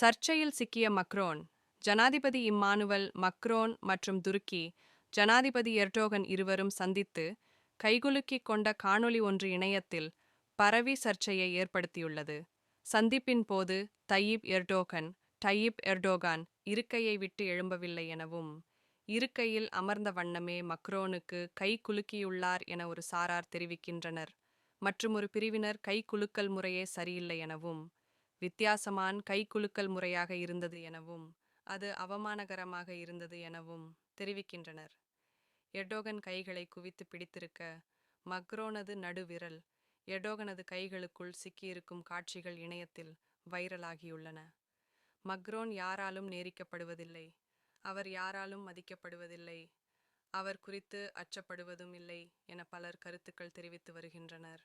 சர்ச்சையில் சிக்கிய மக்ரோன் ஜனாதிபதி இம்மானுவல் மக்ரோன் மற்றும் துருக்கி ஜனாதிபதி எர்டோகன் இருவரும் சந்தித்து கைகுலுக்கிக் கொண்ட காணொளி ஒன்று இணையத்தில் பரவி சர்ச்சையை ஏற்படுத்தியுள்ளது. சந்திப்பின் போது தையிப் எர்டோகன் டையிப் எர்டோகான் இருக்கையை விட்டு எழும்பவில்லை எனவும் இருக்கையில் அமர்ந்த வண்ணமே மக்ரோனுக்கு கை குலுக்கியுள்ளார் என ஒரு சாரார் தெரிவிக்கின்றனர். மற்றும் ஒரு பிரிவினர் கை குலுக்கல் முறையே சரியில்லை எனவும் வித்தியாசமான் கைக்குலுக்கல் முறையாக இருந்தது எனவும் அது அவமானகரமாக இருந்தது எனவும் தெரிவிக்கின்றனர். எடோகன் கைகளை குவித்து பிடித்திருக்க மக்ரோனது நடுவிரல் எடோகனது கைகளுக்குள் சிக்கியிருக்கும் காட்சிகள் இணையத்தில் வைரலாகியுள்ளன. மக்ரோன் யாராலும் நேரிக்கப்படுவதில்லை அவர் யாராலும் மதிக்கப்படுவதில்லை அவர் குறித்து அச்சப்படுவதும் இல்லை என பலர் கருத்துக்கள் தெரிவித்து வருகின்றனர்.